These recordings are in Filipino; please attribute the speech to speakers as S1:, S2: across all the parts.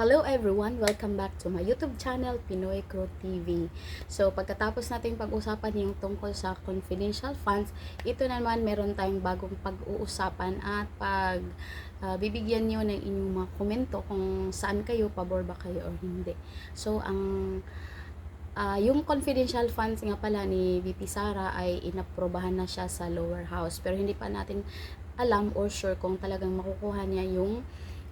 S1: Hello everyone! Welcome back to my YouTube channel, Pinoy Crew TV. So, pagkatapos natin pag-usapan yung tungkol sa confidential funds, ito naman meron tayong bagong pag-uusapan at pag ah, bibigyan nyo ng inyong mga komento kung saan kayo, pabor ba kayo or hindi. So, ang ah, yung confidential funds nga pala ni VP Sara ay inaprobahan na siya sa lower house pero hindi pa natin alam or sure kung talagang makukuha niya yung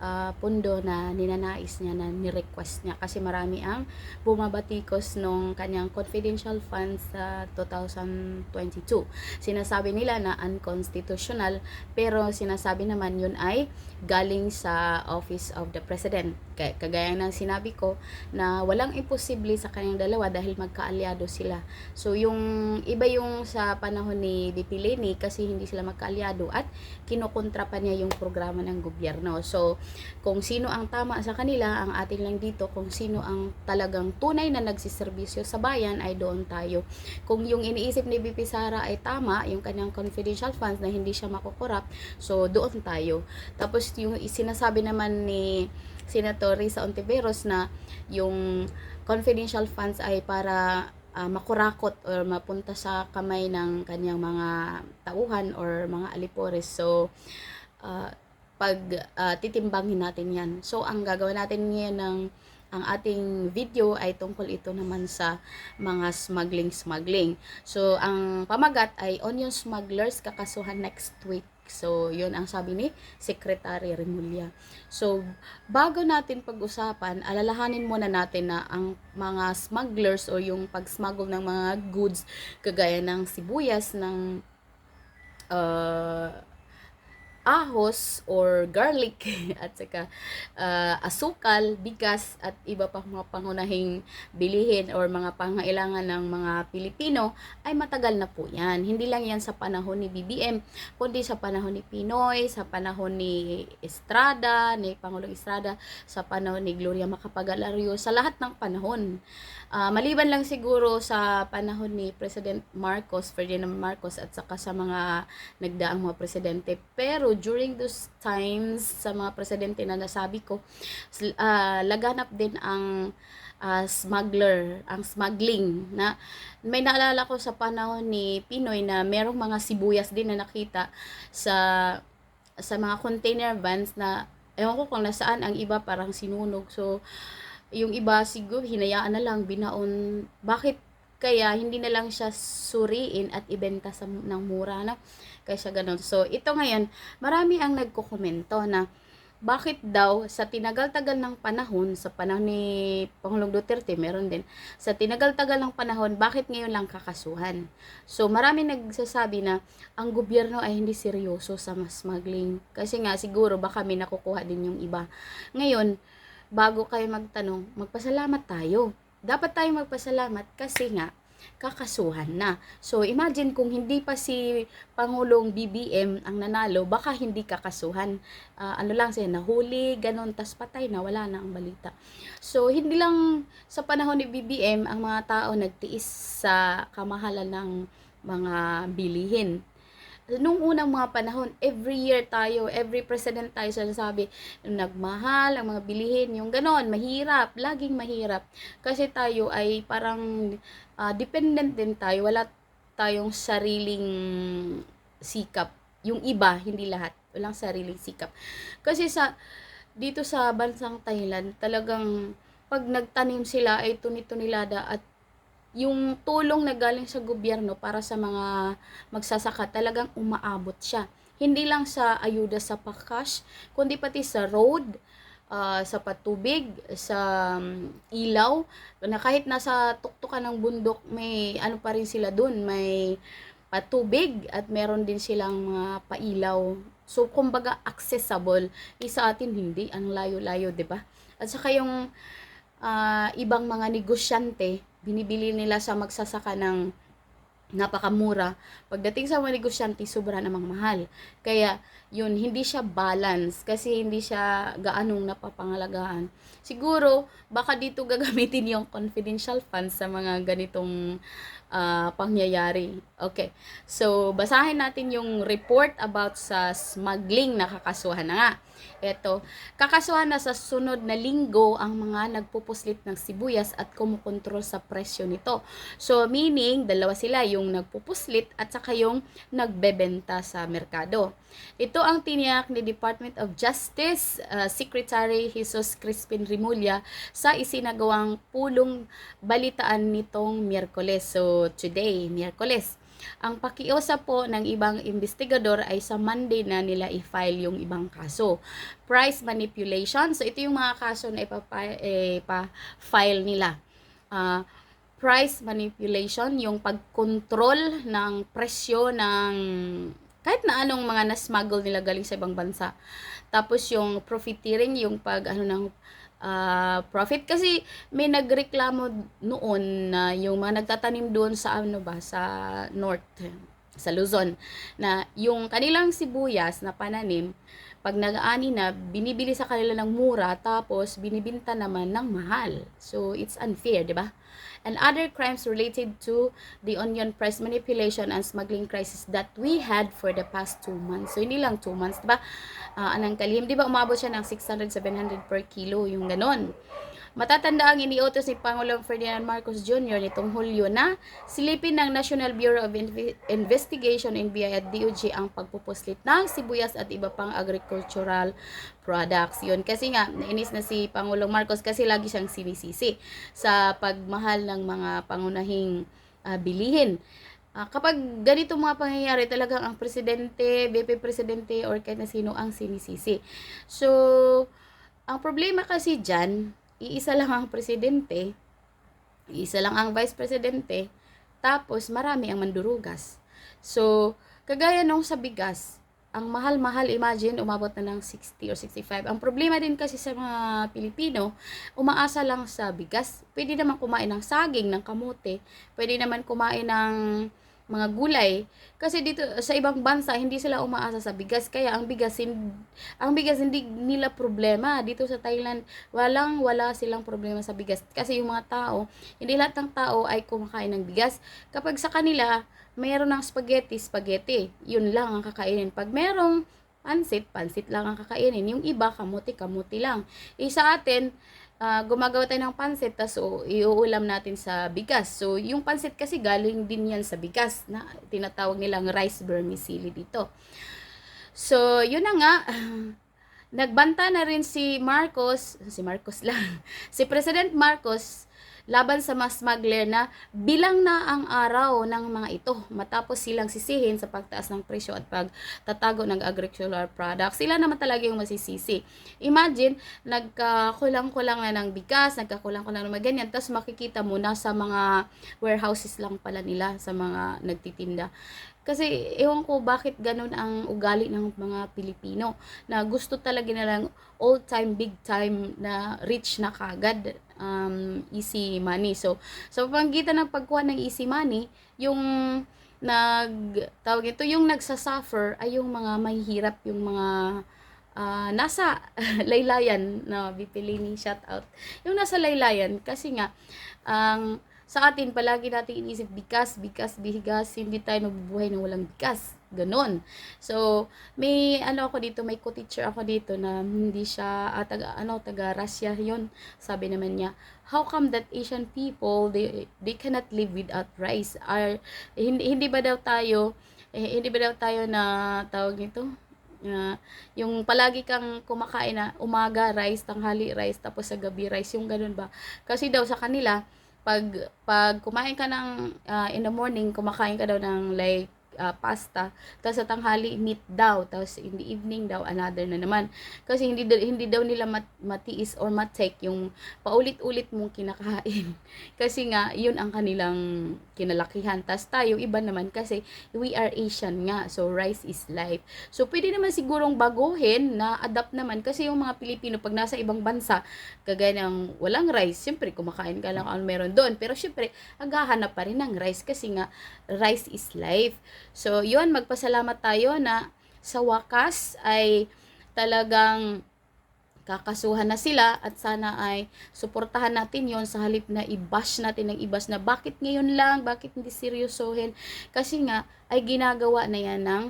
S1: ah, pundo na ninanais niya na ni-request niya kasi marami ang bumabatikos nung kanyang confidential funds sa 2022. Sinasabi nila na unconstitutional pero sinasabi naman yun ay galing sa Office of the President. Kagaya ng sinabi ko na walang imposible sa kanyang dalawa dahil magkaalyado sila. So yung iba yung sa panahon ni VP Leni kasi hindi sila magkaalyado at kinukontra pa niya yung programa ng gobyerno. So kung sino ang tama sa kanila, ang ating lang dito, kung sino ang talagang tunay na nagsiservisyo sa bayan, ay doon tayo. Kung yung iniisip ni BP Sara ay tama, yung kanyang confidential funds na hindi siya makukurap, so doon tayo. Tapos yung sinasabi naman ni Senator Risa Ontiveros na yung confidential funds ay para ah, makurakot or mapunta sa kamay ng kanyang mga tauhan or mga alipores. So, ah, pag ah, titimbangin natin yan. So, ang gagawin natin ngayon ng ang ating video ay tungkol ito naman sa mga smuggling-smuggling. So, ang pamagat ay onion smugglers kakasuhan next week. So, yun ang sabi ni Secretary Remulla. So, bago natin pag-usapan, alalahanin muna natin na ang mga smugglers o yung pag-smuggle ng mga goods kagaya ng sibuyas, ng uh, ahos or garlic at saka uh, asukal, bigas at iba pang mga pangunahing bilihin or mga pangailangan ng mga Pilipino ay matagal na po yan. Hindi lang yan sa panahon ni BBM, kundi sa panahon ni Pinoy, sa panahon ni Estrada, ni Pangulong Estrada, sa panahon ni Gloria Macapagal-Arroyo, sa lahat ng panahon. Ah, maliban lang siguro sa panahon ni President Marcos, Ferdinand Marcos at saka sa mga nagdaang mga presidente. Pero during those times sa mga presidente na nasabi ko, ah, laganap din ang ah, smuggler, ang smuggling na may naalala ko sa panahon ni Pinoy na merong mga sibuyas din na nakita sa sa mga container vans na ewan ko kung nasaan ang iba parang sinunog. So, yung iba siguro hinayaan na lang binaon bakit kaya hindi na lang siya suriin at ibenta sa ng mura no? Kaysa ganun. So ito ngayon marami ang nagkokomento na bakit daw sa tinagal-tagal ng panahon sa panahon ni Pangulong Duterte meron din sa tinagal-tagal ng panahon bakit ngayon lang kakasuhan? So marami nagsasabi na ang gobyerno ay hindi seryoso sa smuggling kasi nga siguro baka may nakukuha din yung iba. Ngayon bago kayo magtanong, magpasalamat tayo. Dapat tayo magpasalamat kasi nga, kakasuhan na. So, imagine kung hindi pa si Pangulong BBM ang nanalo, baka hindi kakasuhan. Ah, ano lang siya, nahuli, ganun, tas patay na, wala na ang balita. So, hindi lang sa panahon ni BBM, ang mga tao nagtiis sa kamahalan ng mga bilihin nung unang mga panahon, every year tayo, every president tayo sinasabi, nagmahal, ang mga bilihin, yung ganon, mahirap, laging mahirap. Kasi tayo ay parang ah, dependent din tayo, wala tayong sariling sikap. Yung iba, hindi lahat, walang sariling sikap. Kasi sa, dito sa bansang Thailand, talagang pag nagtanim sila ay tuni-tunilada at yung tulong na galing sa gobyerno para sa mga magsasaka talagang umaabot siya. Hindi lang sa ayuda sa pakash, kundi pati sa road, ah, sa patubig, sa um, ilaw, na kahit nasa tuktukan ng bundok, may ano pa rin sila dun, may patubig at meron din silang mga pailaw. So, kumbaga, accessible. Eh, sa atin, hindi. Ang layo-layo, 'di ba At saka yung ah, ibang mga negosyante, binibili nila sa magsasaka ng napakamura. Pagdating sa mga negosyante, sobra namang mahal. Kaya, yun, hindi siya balance kasi hindi siya gaanong napapangalagaan. Siguro, baka dito gagamitin yung confidential funds sa mga ganitong ah, pangyayari. Okay. So, basahin natin yung report about sa smuggling na kakasuhan na nga. Eto, kakasuhan na sa sunod na linggo ang mga nagpupuslit ng sibuyas at kumukontrol sa presyo nito. So, meaning, dalawa sila, yung nagpupuslit at saka yung nagbebenta sa merkado. Ito ang tiniyak ni Department of Justice uh, Secretary Jesus Crispin Rimulya sa isinagawang pulong balitaan nitong Miyerkules. So, today, Miyerkules. Ang pakiusap po ng ibang investigador ay sa Monday na nila i-file yung ibang kaso. Price manipulation. So, ito yung mga kaso na ipa-file nila. Uh, price manipulation, yung pagkontrol ng presyo ng kahit na anong mga na-smuggle nila galing sa ibang bansa. Tapos yung profiteering, yung pag ano ng uh, profit. Kasi may nagreklamo noon na yung mga nagtatanim doon sa ano ba sa north sa Luzon na yung kanilang sibuyas na pananim pag nag-ani na binibili sa kanila ng mura tapos binibinta naman ng mahal. So it's unfair di ba? And other crimes related to the onion price manipulation and smuggling crisis that we had for the past two months. So hindi lang two months di ba? Uh, anang kalihim di ba umabot siya ng 600 700 per kilo yung ganon Matatanda ang iniutos ni Pangulong Ferdinand Marcos Jr. nitong Hulyo na silipin ng National Bureau of Inve- Investigation NBI at DOJ ang pagpupuslit ng sibuyas at iba pang agricultural products. Yun kasi nga nainis na si Pangulong Marcos kasi lagi siyang sinisisi sa pagmahal ng mga pangunahing uh, bilihin. Uh, kapag ganito mga pangyayari, talagang ang presidente, VP presidente, or kahit na sino ang sinisisi. So, ang problema kasi dyan, iisa lang ang presidente, iisa lang ang vice presidente, tapos marami ang mandurugas. So, kagaya nung sa bigas, ang mahal-mahal, imagine, umabot na ng 60 or 65. Ang problema din kasi sa mga Pilipino, umaasa lang sa bigas. Pwede naman kumain ng saging, ng kamote. Pwede naman kumain ng mga gulay. Kasi dito sa ibang bansa hindi sila umaasa sa bigas kaya ang bigas hindi, ang bigas hindi nila problema. Dito sa Thailand walang wala silang problema sa bigas kasi yung mga tao, hindi lahat ng tao ay kumakain ng bigas. Kapag sa kanila mayroon ng spaghetti, spaghetti. Yun lang ang kakainin. Pag merong pansit, pansit lang ang kakainin. Yung iba, kamuti, kamuti lang. Eh, sa atin, uh, gumagawa tayo ng pansit, tas so, iuulam natin sa bigas. So, yung pansit kasi galing din yan sa bigas na tinatawag nilang rice vermicelli dito. So, yun na nga. Nagbanta na rin si Marcos, si Marcos lang, si President Marcos laban sa mga smuggler na bilang na ang araw ng mga ito matapos silang sisihin sa pagtaas ng presyo at pagtatago ng agricultural products. Sila naman talaga yung masisisi. Imagine, nagkakulang-kulang na ng bigas, nagkakulang-kulang na ganyan, tapos makikita mo na sa mga warehouses lang pala nila, sa mga nagtitinda. Kasi ewan ko bakit ganun ang ugali ng mga Pilipino na gusto talaga nilang all time big time na rich na kagad um, easy money. So sa pamamagitan ng pagkuha ng easy money, yung nag tawag ito yung nagsasuffer ay yung mga mahihirap, yung mga uh, nasa laylayan na no, Bipilini shout out. Yung nasa laylayan kasi nga ang um, sa atin, palagi natin inisip bigas, bigas, bigas, hindi tayo mabubuhay na walang bigas. Ganon. So, may ano ako dito, may co-teacher ako dito na hindi siya, uh, taga, ano, taga Russia yon Sabi naman niya, how come that Asian people, they, they cannot live without rice? Are, hindi, hindi ba daw tayo, eh, hindi ba daw tayo na, tawag nito, uh, yung palagi kang kumakain na umaga rice, tanghali rice, tapos sa gabi rice, yung ganun ba? Kasi daw sa kanila, pag pag kumain ka ng uh, in the morning, kumakain ka daw ng like uh, pasta. Tapos sa tanghali, meat daw. Tapos in the evening daw, another na naman. Kasi hindi, hindi daw nila mat, matiis or matake yung paulit-ulit mong kinakain. kasi nga, yun ang kanilang kinalakihan. Tapos tayo, iba naman kasi we are Asian nga. So, rice is life. So, pwede naman sigurong baguhin na adapt naman. Kasi yung mga Pilipino, pag nasa ibang bansa, kagaya ng walang rice, siyempre, kumakain ka lang ang meron doon. Pero siyempre, aghahanap pa rin ng rice kasi nga, rice is life. So, yun, magpasalamat tayo na sa wakas ay talagang kakasuhan na sila at sana ay suportahan natin yon sa halip na i-bash natin ng ibas na bakit ngayon lang, bakit hindi seryosohin kasi nga ay ginagawa na yan ng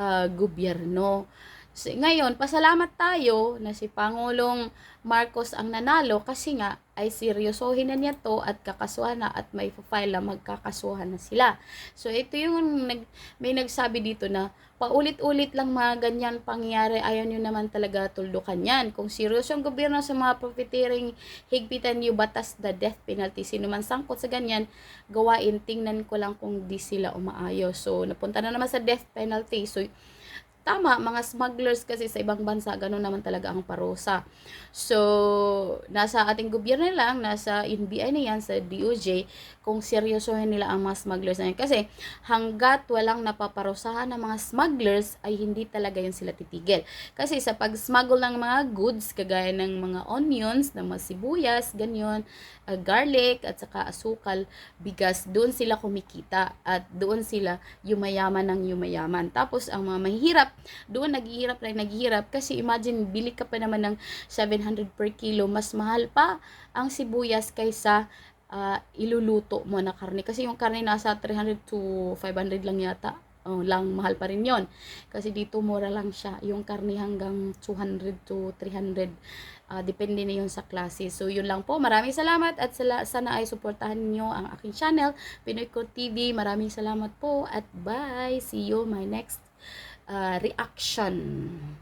S1: uh, gobyerno. So, ngayon, pasalamat tayo na si Pangulong Marcos ang nanalo kasi nga ay seryosohin na niya to at kakasuhan na at may file na magkakasuhan na sila. So ito yung nag, may nagsabi dito na paulit-ulit lang mga ganyan pangyayari ayaw nyo naman talaga tuldukan yan. Kung seryoso ang gobyerno sa mga profiteering higpitan nyo batas the death penalty. Sino man sangkot sa ganyan, gawain, tingnan ko lang kung di sila umaayos. So napunta na naman sa death penalty. So tama, mga smugglers kasi sa ibang bansa, ganun naman talaga ang parusa. So, nasa ating gobyerno lang, nasa NBI na yan, sa DOJ, kung seryosohin nila ang mga smugglers na yan. Kasi, hanggat walang napaparusahan ng mga smugglers, ay hindi talaga yan sila titigil. Kasi sa pag-smuggle ng mga goods, kagaya ng mga onions, ng mga sibuyas, ganyan, uh, garlic, at saka asukal, bigas, doon sila kumikita. At doon sila yumayaman ng yumayaman. Tapos, ang mga mahihirap, doon naghihirap na naghihirap kasi imagine bili ka pa naman ng 700 per kilo mas mahal pa ang sibuyas kaysa ah, iluluto mo na karne kasi yung karne nasa 300 to 500 lang yata oh, lang mahal pa rin yon kasi dito mura lang siya yung karne hanggang 200 to 300 Ah, depende na yun sa klase. So, yun lang po. Maraming salamat at sala, sana ay suportahan niyo ang aking channel, Pinoy Ko TV. Maraming salamat po at bye. See you my next uh, reaction.